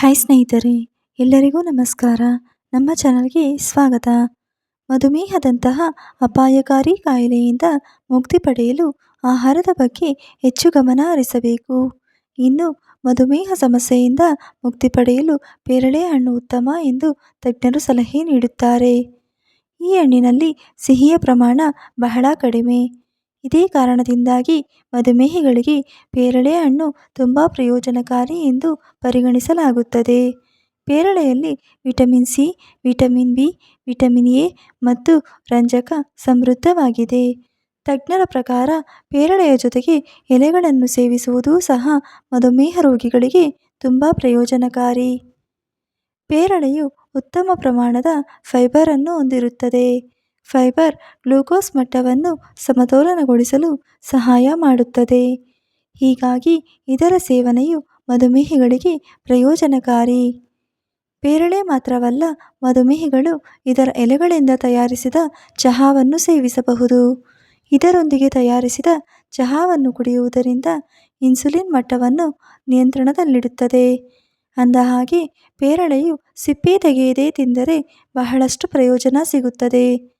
Hi ಸ್ನೇಹಿತರೆ, ಎಲ್ಲರಿಗೂ ನಮಸ್ಕಾರ. ನಮ್ಮ ಚಾನಲ್ಗೆ ಸ್ವಾಗತ. ಮಧುಮೇಹದಂತಹ ಅಪಾಯಕಾರಿ ಕಾಯಿಲೆಯಿಂದ ಮುಕ್ತಿ ಪಡೆಯಲು ಆಹಾರದ ಬಗ್ಗೆ ಹೆಚ್ಚು ಗಮನ ಹರಿಸಬೇಕು. ಇನ್ನು ಮಧುಮೇಹ ಸಮಸ್ಯೆಯಿಂದ ಮುಕ್ತಿ ಪಡೆಯಲು ಪೇರಳೆ ಹಣ್ಣು ಉತ್ತಮ ಎಂದು ತಜ್ಞರು ಸಲಹೆ ನೀಡುತ್ತಾರೆ. ಈ ಹಣ್ಣಿನಲ್ಲಿ ಸಿಹಿಯ ಪ್ರಮಾಣ ಬಹಳ ಕಡಿಮೆ. ಇದೇ ಕಾರಣದಿಂದಾಗಿ ಮಧುಮೇಹಿಗಳಿಗೆ ಪೇರಳೆ ಹಣ್ಣು ತುಂಬ ಪ್ರಯೋಜನಕಾರಿ ಎಂದು ಪರಿಗಣಿಸಲಾಗುತ್ತದೆ. ಪೇರಳೆಯಲ್ಲಿ vitamin C, vitamin B, vitamin A ಮತ್ತು ರಂಜಕ ಸಮೃದ್ಧವಾಗಿದೆ. ತಜ್ಞರ ಪ್ರಕಾರ ಪೇರಳೆಯ ಜೊತೆಗೆ ಎಲೆಗಳನ್ನು ಸೇವಿಸುವುದೂ ಸಹ ಮಧುಮೇಹ ರೋಗಿಗಳಿಗೆ ತುಂಬ ಪ್ರಯೋಜನಕಾರಿ. ಪೇರಳೆಯು ಉತ್ತಮ ಪ್ರಮಾಣದ ಫೈಬರನ್ನು ಹೊಂದಿರುತ್ತದೆ. ಫೈಬರ್ ಗ್ಲೂಕೋಸ್ ಮಟ್ಟವನ್ನು ಸಮತೋಲನಗೊಳಿಸಲು ಸಹಾಯ ಮಾಡುತ್ತದೆ. ಹೀಗಾಗಿ ಇದರ ಸೇವನೆಯು ಮಧುಮೇಹಿಗಳಿಗೆ ಪ್ರಯೋಜನಕಾರಿ. ಪೇರಳೆ ಮಾತ್ರವಲ್ಲ, ಮಧುಮೇಹಿಗಳು ಇದರ ಎಲೆಗಳಿಂದ ತಯಾರಿಸಿದ ಚಹಾವನ್ನು ಸೇವಿಸಬಹುದು. ಇದರೊಂದಿಗೆ ತಯಾರಿಸಿದ ಚಹಾವನ್ನು ಕುಡಿಯುವುದರಿಂದ ಇನ್ಸುಲಿನ್ ಮಟ್ಟವನ್ನು ನಿಯಂತ್ರಣದಲ್ಲಿಡುತ್ತದೆ. ಅಂದಹಾಗೆ ಪೇರಳೆಯು ಸಿಪ್ಪೆ ತೆಗೆಯದೇ ತಿಂದರೆ ಬಹಳಷ್ಟು ಪ್ರಯೋಜನ ಸಿಗುತ್ತದೆ.